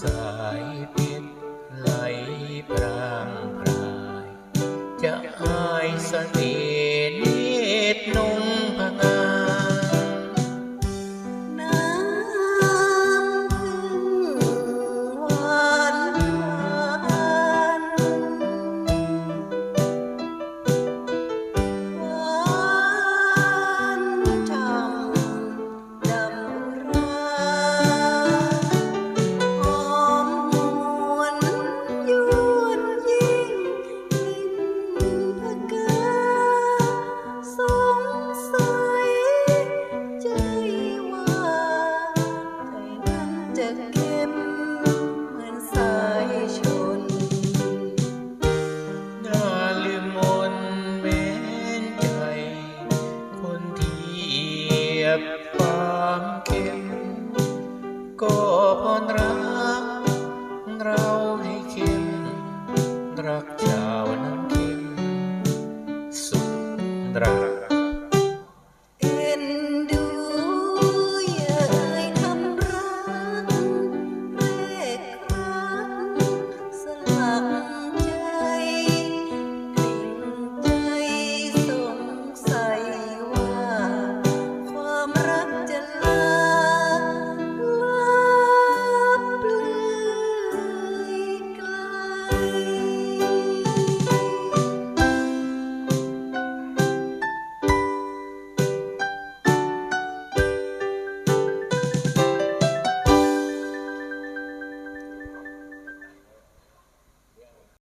สายพิษไหลพรางพราย จะอายสนิท เข้มเหมือนสายชน น่าลืมมนเม้นใจ คนที่เหบคามเข้มก็อ่อนรัก เราให้เข้มรักเจ้น้นเข้มสุดรั